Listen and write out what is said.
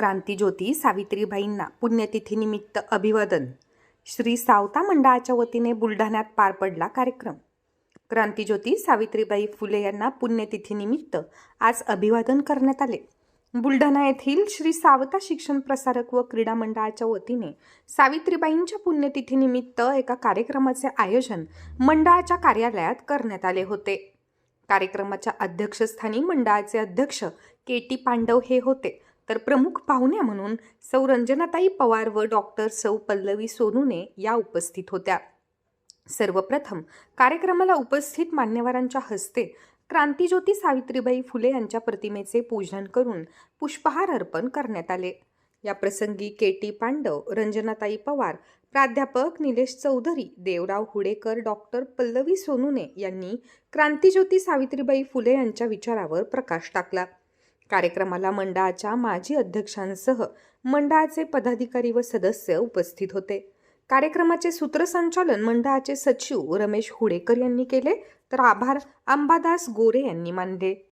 क्रांतीज्योती सावित्रीबाईंना पुण्यतिथीनिमित्त अभिवादन. श्री सावता मंडळाच्या वतीने बुलढाण्यात पार पडला कार्यक्रम. क्रांतीज्योती सावित्रीबाई फुले यांना पुण्यतिथीनिमित्त आज अभिवादन करण्यात आले. बुलढाणा येथील श्री सावता शिक्षण प्रसारक व क्रीडा मंडळाच्या वतीने सावित्रीबाईंच्या पुण्यतिथीनिमित्त एका कार्यक्रमाचे आयोजन मंडळाच्या कार्यालयात करण्यात आले होते. कार्यक्रमाच्या अध्यक्षस्थानी मंडळाचे अध्यक्ष के टी पांडव हे होते. तर प्रमुख पाहुण्या म्हणून सौ रंजनाताई पवार व डॉक्टर सौ पल्लवी सोनूने या उपस्थित होत्या. सर्वप्रथम कार्यक्रमाला उपस्थित मान्यवरांच्या हस्ते क्रांतीज्योती सावित्रीबाई फुले यांच्या प्रतिमेचे पूजन करून पुष्पहार अर्पण करण्यात आले. या प्रसंगी के टी पांडव रंजनाताई पवार प्राध्यापक निलेश चौधरी देवराव हुडेकर डॉक्टर पल्लवी सोनुने यांनी क्रांतीज्योती सावित्रीबाई फुले यांच्या विचारावर प्रकाश टाकला. कार्यक्रमाला मंडळाच्या माजी अध्यक्षांसह मंडळाचे पदाधिकारी व सदस्य उपस्थित होते. कार्यक्रमाचे सूत्रसंचालन मंडळाचे सचिव रमेश हुडेकर यांनी केले. तर आभार अंबादास गोरे यांनी मानले.